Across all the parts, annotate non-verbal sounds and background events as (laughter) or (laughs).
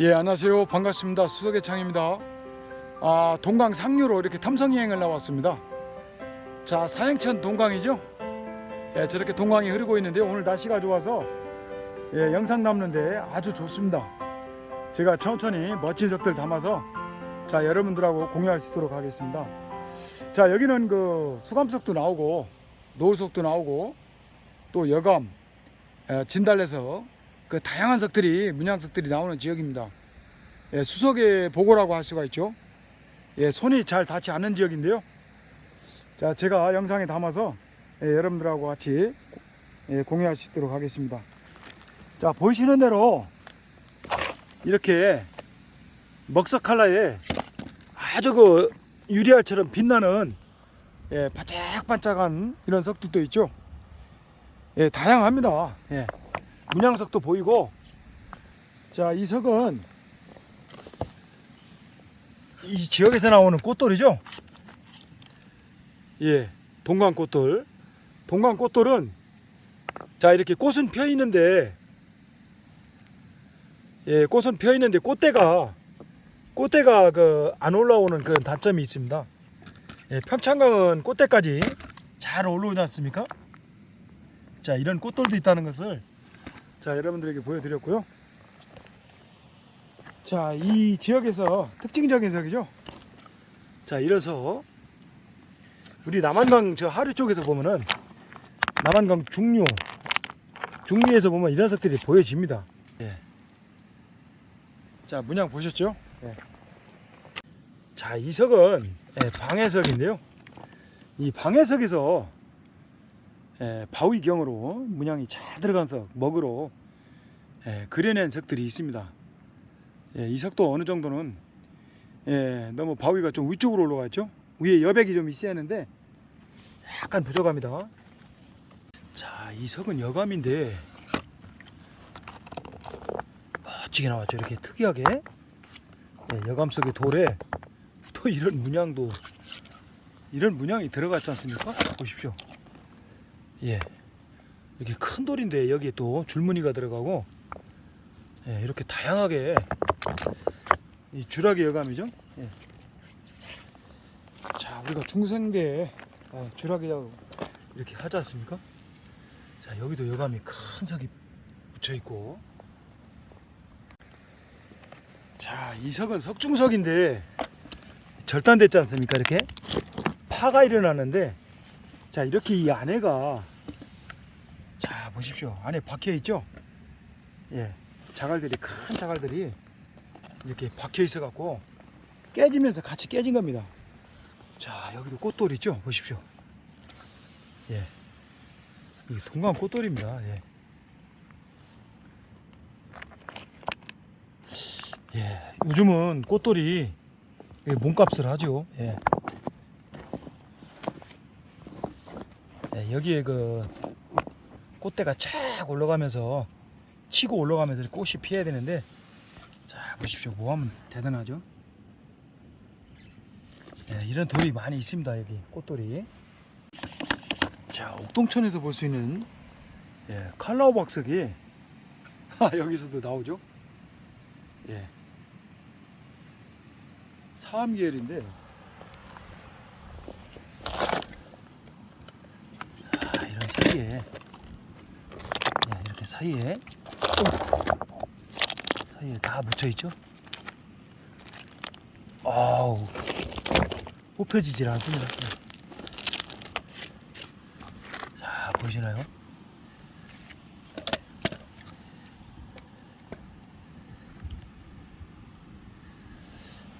예, 안녕하세요. 반갑습니다. 수석의 창입니다. 아, 동강 상류로 이렇게 탐성 여행을 나왔습니다. 자, 사행천 동강이죠? 예, 저렇게 동강이 흐르고 있는데 오늘 날씨가 좋아서 예, 영상 담는데 아주 좋습니다. 제가 천천히 멋진 석들 담아서 자, 여러분들하고 공유할 수 있도록 하겠습니다. 자, 여기는 그 수감석도 나오고 노을석도 나오고 또 여감, 예, 진달래석 그 다양한 석들이 문양석들이 나오는 지역입니다. 예, 수석의 보고라고 할 수가 있죠. 예, 손이 잘 닿지 않는 지역인데요. 자, 제가 영상에 담아서 예, 여러분들하고 같이 예, 공유할 수 있도록 하겠습니다. 자, 보이시는 대로 이렇게 먹석 컬러에 아주 그 유리알처럼 빛나는 예, 반짝반짝한 이런 석들도 있죠. 예, 다양합니다. 예. 문양석도 보이고. 자 이 석은 이 지역에서 나오는 꽃돌이죠? 예 동강 꽃돌. 동강 꽃돌은 자 이렇게 꽃은 펴 있는데 예 꽃은 펴 있는데 꽃대가 꽃대가 그 안 올라오는 그런 단점이 있습니다. 예 평창강은 꽃대까지 잘 올라오지 않습니까? 자 이런 꽃돌도 있다는 것을 자 여러분들에게 보여드렸고요. 자 이 지역에서 특징적인 석이죠. 자 이래서 우리 남한강 저 하류 쪽에서 보면은 남한강 중류 중류에서 보면 이런 석들이 보여집니다. 예. 자 문양 보셨죠? 예. 자이 석은 예, 방해석인데요. 이 방해석에서 예, 바위경으로 문양이 잘 들어간 석, 먹으로 예, 그려낸 석들이 있습니다. 예, 이 석도 어느 정도는 예, 너무 바위가 좀 위쪽으로 올라가 있죠. 위에 여백이 좀 있어야 하는데 약간 부족합니다. 자, 이 석은 여감인데 멋지게 나왔죠. 이렇게 특이하게 예, 여감 속의 돌에 또 이런 문양도 이런 문양이 들어갔지 않습니까? 보십시오. 예. 이렇게 큰 돌인데 여기에 또 줄무늬가 들어가고 예, 이렇게 다양하게 이 주라기 여감이죠. 예. 자, 우리가 중생계 어, 주라기라고 이렇게 하지 않습니까? 자, 여기도 여감이 큰 석이 붙여 있고 자, 이 석은 석중석인데 절단됐지 않습니까? 이렇게 파가 일어나는데 자 이렇게 이 안에가. 자 보십시오. 안에 박혀 있죠? 예. 자갈들이 큰 자갈들이 이렇게 박혀 있어 갖고 깨지면서 같이 깨진 겁니다. 자 여기도 꽃돌 있죠? 보십시오. 예. 이게 동강 꽃돌입니다. 예. 예. 요즘은 꽃돌이 몸값을 하죠. 예. 네, 여기에 그 꽃대가 쫙 올라가면서 치고 올라가면서 꽃이 피어야 되는데 자 보십시오. 모하면 대단하죠? 네, 이런 돌이 많이 있습니다 여기 꽃돌이. 자 옥동천에서 볼 수 있는 예, 칼라우 박석이 (laughs) 아, 여기서도 나오죠? 예. 사암계열인데 자, 이런 사이에 네, 이렇게 사이에 사이에 다 묻혀 있죠. 아우 뽑혀지질 않습니다. 네. 자 보이시나요?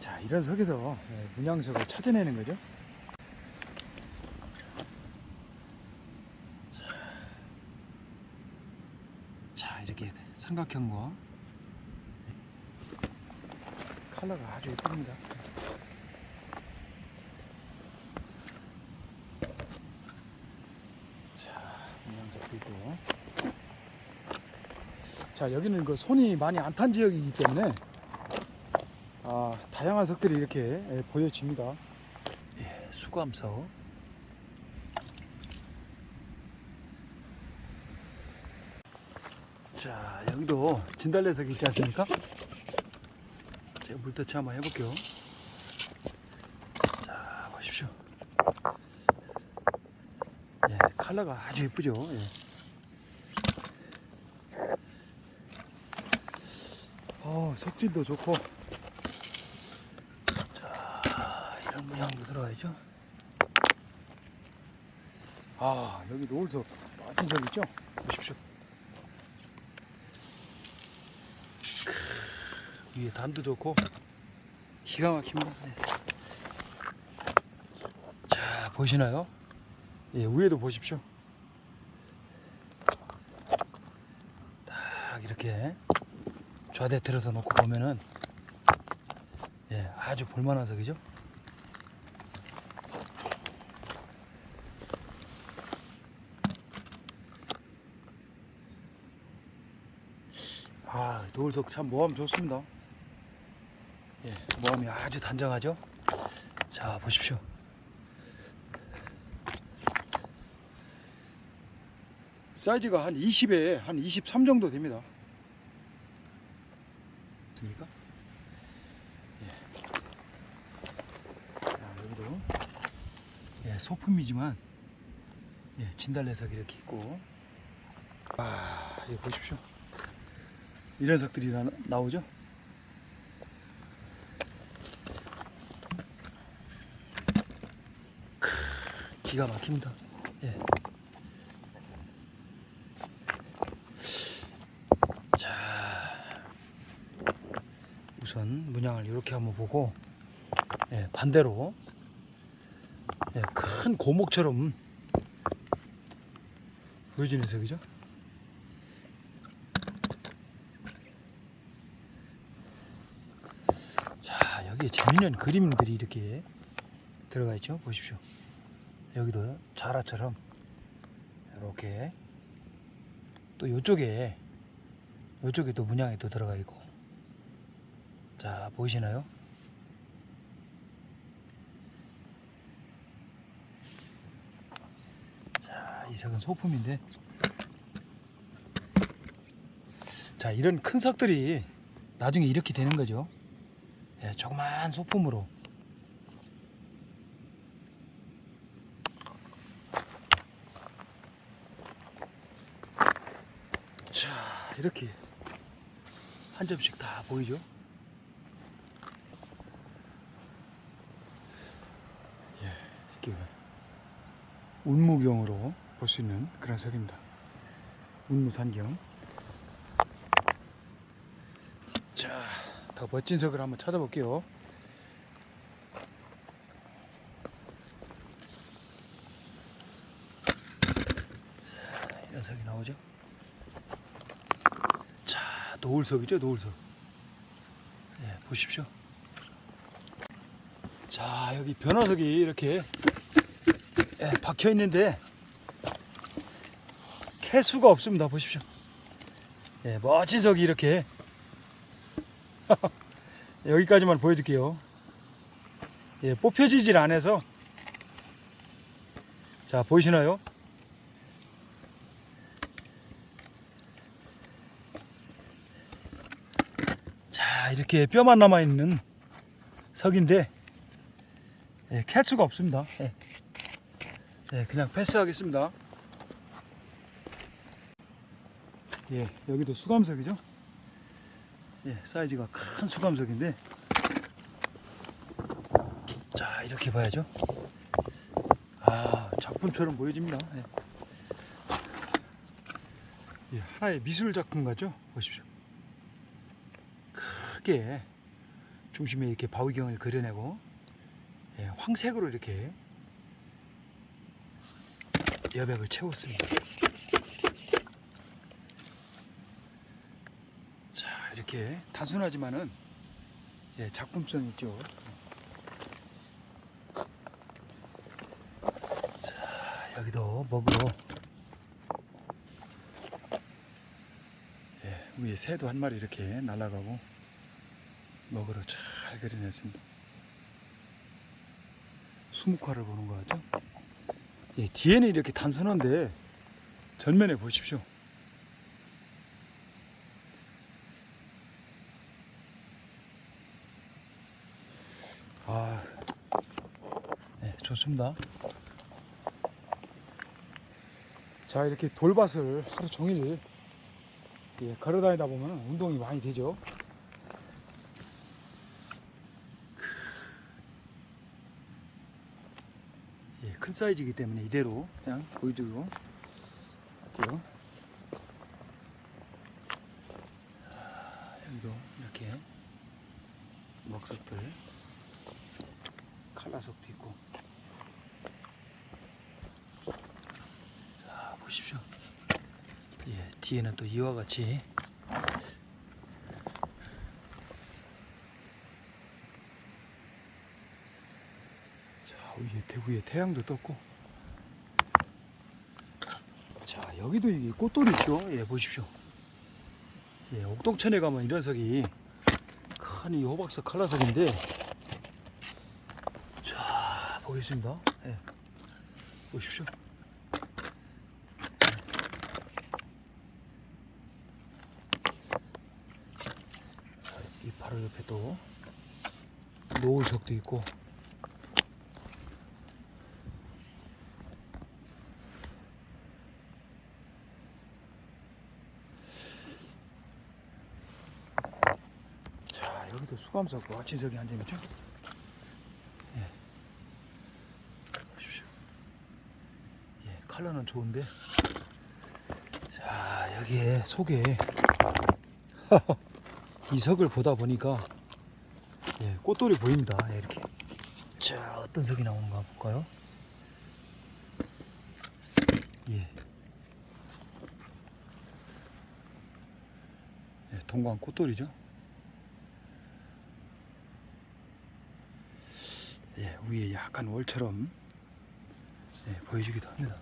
자 이런 석에서 네, 문양석을 찾아내는 거죠. 자 이렇게 삼각형과 컬러가 아주 예쁩니다. 자 문양석도 있고 자 여기는 그 손이 많이 안 탄 지역이기 때문에 아 다양한 석들이 이렇게 예, 보여집니다. 예, 수감석. 자 여기도 진달래석 있지 않습니까? 제가 물터치 한번 해볼게요. 자, 보십시오. 예, 컬러가 아주 예쁘죠. 예. 어, 석질도 좋고. 자, 이런 모양도 들어가야죠. 아, 여기 노을석 멋진 석 있죠? 보십시오. 위에 단도 좋고 기가 막힙니다. 네. 자, 보시나요? 예, 위에도 보십시오. 딱 이렇게 좌대 틀어서 놓고 보면은 예, 아주 볼만한 석이죠. 아, 노을석 참 모함 좋습니다. 예, 모함이 아주 단정하죠. 자, 보십시오. 사이즈가 한 20에 한 23 정도 됩니다. 됩니까? 예. 자, 여기도 예, 소품이지만 예, 진달래석 이렇게 있고 아, 예, 보십시오. 이런 석들이 나, 나오죠? 기가 막힙니다. 예. 자, 우선 문양을 이렇게 한번 보고 예, 반대로 예, 큰 고목처럼 보여지는 색이죠. 자, 여기에 재미있는 그림들이 이렇게 들어가 있죠. 보십시오. 여기도 자라처럼 이렇게 또 이쪽에 이쪽에 또 문양이 또 들어가 있고. 자 보이시나요? 자이 석은 소품인데. 자 이런 큰 석들이 나중에 이렇게 되는 거죠. 예, 조그만 소품으로 자 이렇게 한 점씩 다 보이죠? 예, 이렇게 운무경으로 볼 수 있는 그런 석입니다. 운무산경. 자, 더 멋진 석을 한번 찾아볼게요. 이런 석이 나오죠? 자, 노을석이죠, 노을석. 예, 보십시오. 자, 여기 변화석이 이렇게 예, 박혀 있는데 캐수가 없습니다. 보십시오. 예, 멋진 석이 이렇게 (laughs) 여기까지만 보여드릴게요. 예, 뽑혀지질 않아서 자 보이시나요? 자 이렇게 뼈만 남아 있는 석인데 예, 캘 수가 없습니다. 예. 예, 그냥 패스하겠습니다. 예, 여기도 수감석이죠. 예, 사이즈가 큰 수감석인데 자 이렇게 봐야죠. 아 작품처럼 보여집니다. 예. 예, 하나의 미술 작품 같죠? 보십시오. 크게 중심에 이렇게 바위경을 그려내고 예, 황색으로 이렇게 여백을 채웠습니다. 자 이렇게 단순하지만은 예, 작품성 있죠. 자 여기도 먹으로 예, 위에 새도 한 마리 이렇게 날아가고 먹으러 잘 들이냈습니다. 수묵화를 보는 거 같죠? 예, 뒤에는 이렇게 단순한데 전면에 보십시오. 아, 네, 좋습니다. 자, 이렇게 돌밭을 하루 종일 예, 걸어 다니다 보면 운동이 많이 되죠. 큰 사이즈이기 때문에 이대로 그냥 보여드리고 할게요. 자, 여기도 이렇게 먹석들 칼라석도 있고 자 보십시오 예 뒤에는 또 이와 같이 자 위에 대구에 태양도 떴고. 자 여기도 이게 꽃돌이 있죠? 예 보십시오. 예 옥동천에 가면 이런 석이 큰 이 호박석 칼라석인데. 자 보겠습니다. 예 보십시오. 자, 이 바로 옆에 또 노을석도 있고 자 여기도 수감석 와친석이 한점 있죠 예. 보십시오. 예 컬러는 좋은데. 자 여기에 속에. (laughs) 이 석을 보다 보니까 예, 꽃돌이 보입니다. 예, 이렇게. 자 어떤 석이 나오는가 볼까요? 예. 예 동광 꽃돌이죠 예, 위에 약간 월처럼 예, 보여주기도 합니다.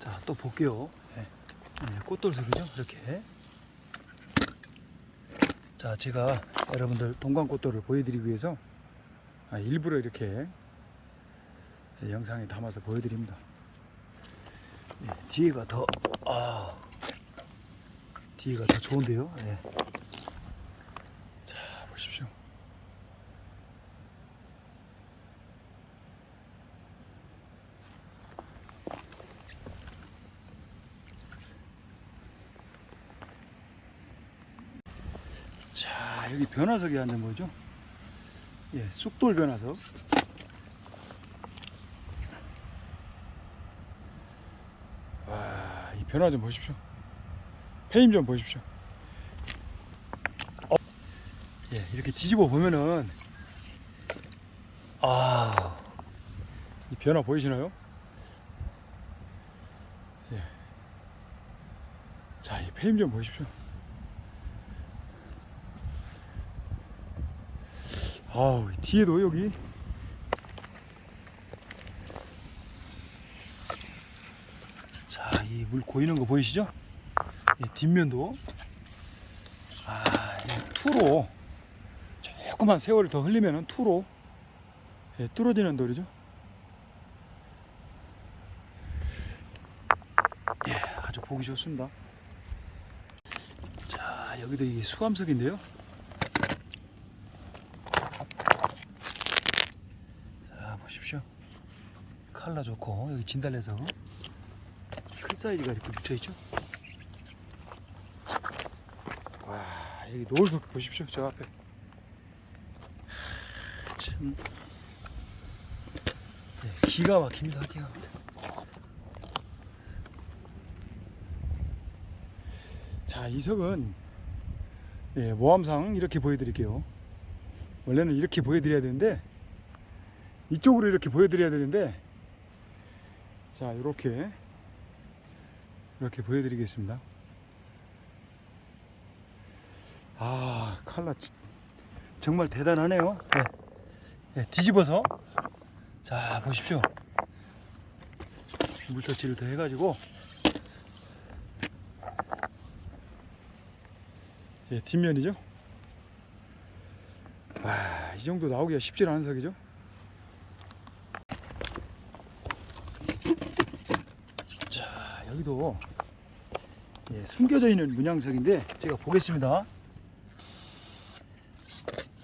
자, 또 볼게요. 예, 예, 꽃돌석이죠, 이렇게. 자, 제가 여러분들 동광꽃돌을 보여드리기 위해서 아, 일부러 이렇게 예, 영상에 담아서 보여드립니다. 예, 뒤에가 더, 아, 뒤에가 더 좋은데요. 예. 자, 보십시오. 자 여기 변화석이 앉은 거죠? 예 쑥돌 변화석. 와 이 변화 좀 보십시오. 페임 좀 보십시오. 어. 예 이렇게 뒤집어 보면은 아 이 변화 보이시나요? 예. 예자이 페임 좀 보십시오 아우 뒤에도 여기 자 이 물 고이는 거 보이시죠? 이 뒷면도 아이 투로 조그만 세월을 더 흘리면은 투로 예, 뚫어지는 돌이죠. 예, 아주 보기 좋습니다. 자 여기도 이 수감석인데요. 자 보십시오 칼라 좋고 여기 진달래서. 큰 사이즈가 이렇게 묻혀있죠? 와 여기 노을석 보십시오 저 앞에. 하, 참. 네, 기가 막힙니다 기가 막힙니다. 자 이 석은 예, 모함상 이렇게 보여드릴게요. 원래는 이렇게 보여드려야 되는데 이쪽으로 이렇게 보여드려야 되는데 자 이렇게. 이렇게 보여드리겠습니다. 아 칼라 지- 정말 대단하네요. 네. 네, 뒤집어서. 자 보십시오. 물터치를 더 해가지고. 예, 뒷면이죠? 와, 이 정도 나오기가 쉽지 않은 석이죠 여기도 예, 숨겨져 있는 문양석인데 제가 보겠습니다.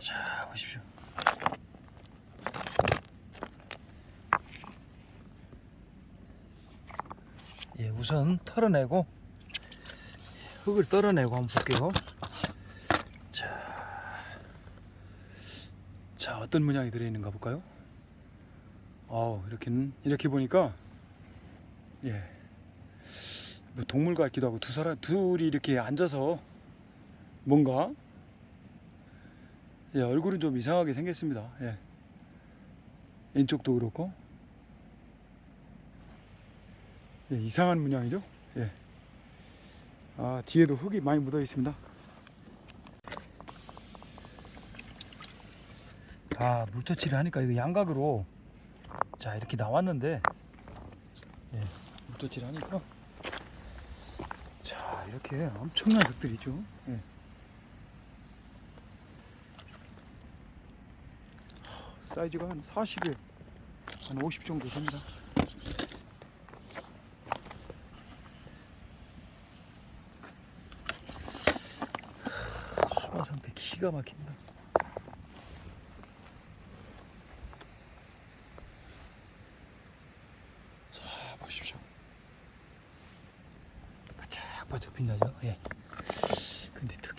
자, 보십시오. 예, 우선 털어내고 흙을 떨어내고 한번 볼게요. 자, 자 어떤 문양이 들어있는가 볼까요? 어, 이렇게 이렇게 보니까 예. 뭐 동물 같기도 하고 두 사람 둘이 이렇게 앉아서 뭔가 예, 얼굴은 좀 이상하게 생겼습니다. 예. 왼쪽도 그렇고 예, 이상한 문양이죠. 예. 아 뒤에도 흙이 많이 묻어 있습니다. 아 물터치를 하니까 이거 양각으로 자 이렇게 나왔는데 예, 물터치를 하니까 자 이렇게 엄청난 흙들이죠. 예. 사이즈가 한 40에 한 50 정도 됩니다. 수화 상태 기가 막힙니다. 자 보십시오. 바짝바짝 빛나죠? 예.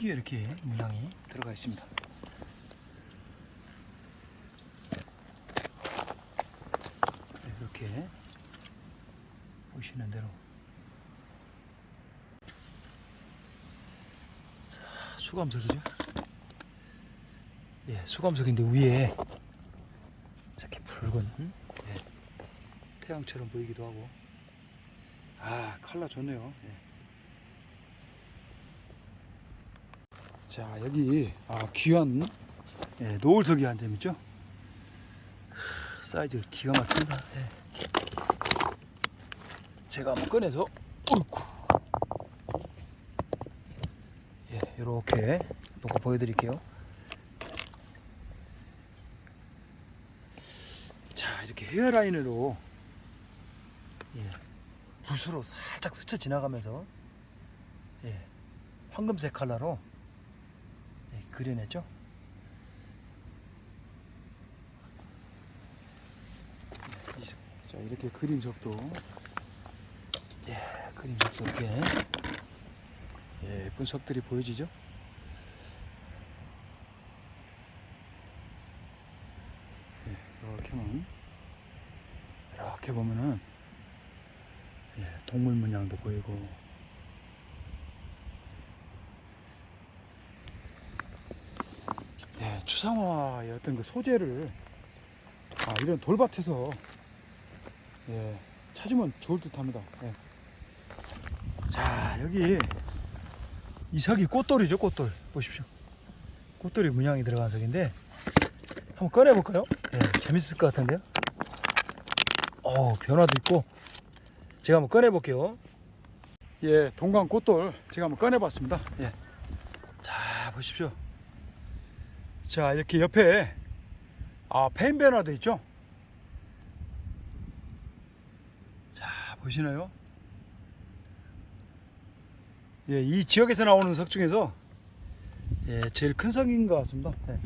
특유의 이렇게 문양이 들어가 있습니다. 네, 이렇게 보시는 대로 자, 수감석이죠. 예, 수감석인데 위에 이렇게 붉은 예, 태양처럼 보이기도 하고 아 칼라 좋네요. 예. 자 여기 아 귀한 예, 노을석이 한 점 있죠. 사이즈 기가 막힙니다. 예. 제가 한번 꺼내서 어이구. 예, 이렇게 놓고 보여드릴게요. 자, 이렇게 헤어라인으로 예, 붓으로 살짝 스쳐 지나가면서 예, 황금색 컬러로 예, 그려냈죠. 자 이렇게 그림석도. 예 그림석도 이렇게. 예, 예쁜 석들이 보여지죠? 예, 이렇게는 이렇게 보면은 예, 동물 문양도 보이고 예, 추상화의 어떤 그 소재를 아, 이런 돌밭에서 예, 찾으면 좋을 듯 합니다. 예. 자, 여기 이 석이 꽃돌이죠, 꽃돌. 보십시오. 꽃돌이 문양이 들어간 석인데, 한번 꺼내볼까요? 예, 재밌을 것 같은데요? 어 변화도 있고, 제가 한번 꺼내볼게요. 예, 동강 꽃돌 제가 한번 꺼내봤습니다. 예. 자, 보십시오. 자, 이렇게 옆에, 아, 페인 변화도 있죠? 자 보시나요? 예, 이 지역에서 나오는 석 중에서 예, 제일 큰 석인 것 같습니다. 예.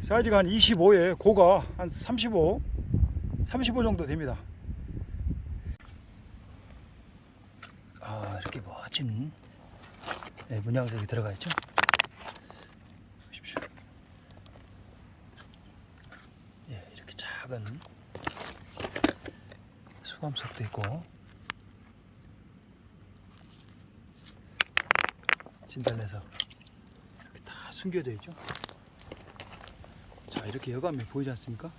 사이즈가 한 25에 고가 한 35, 35 정도 됩니다. 아 이렇게 멋진 예, 문양석이 들어가 있죠. 보십시오. 예, 이렇게 작은 수감석도 있고 진달래석 이렇게 다 숨겨져 있죠. 자 이렇게 여감이 보이지 않습니까?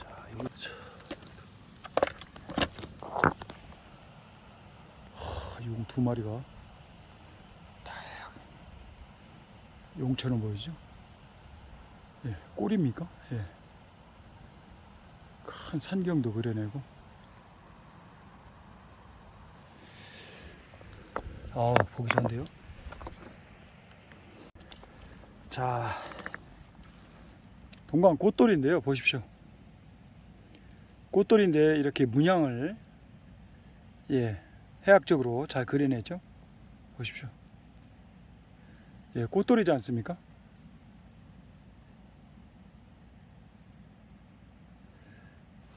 자 여기 용두 마리가 딱 용처럼 보이죠? 예, 꼴입니까? 예. 큰 산경도 그려내고. 아 보기 좋은데요? 자. 동강 꽃돌인데요 보십시오. 꽃돌인데 이렇게 문양을 예 해학적으로 잘 그려내죠? 보십시오. 예 꽃돌이지 않습니까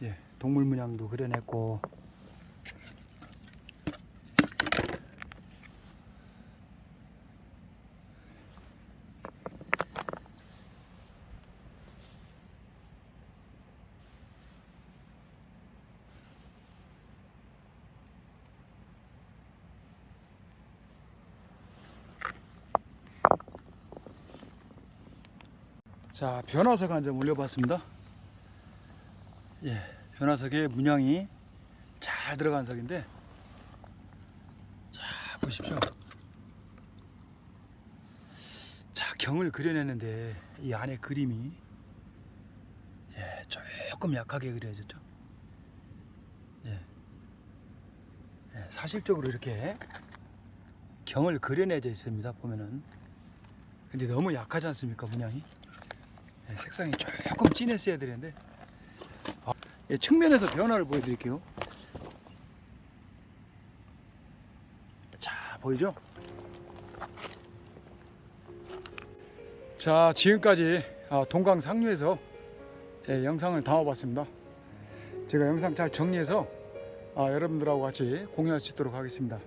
예, 동물 문양도 그려냈고 자 변화석 한점 올려봤습니다. 예, 변화석에 문양이 잘 들어간 석인데 자 보십시오. 자 경을 그려내는데 이 안에 그림이 예, 조금 약하게 그려졌죠. 예, 예, 사실적으로 이렇게 경을 그려내져 있습니다. 보면은 근데 너무 약하지 않습니까 문양이? 예, 색상이 조금 진했어야 되는데 아, 예, 측면에서 변화를 보여드릴게요. 자 보이죠? 자 지금까지 아, 동강 상류에서 예, 영상을 담아봤습니다. 제가 영상 잘 정리해서 아, 여러분들하고 같이 공유할 수 있도록 하겠습니다.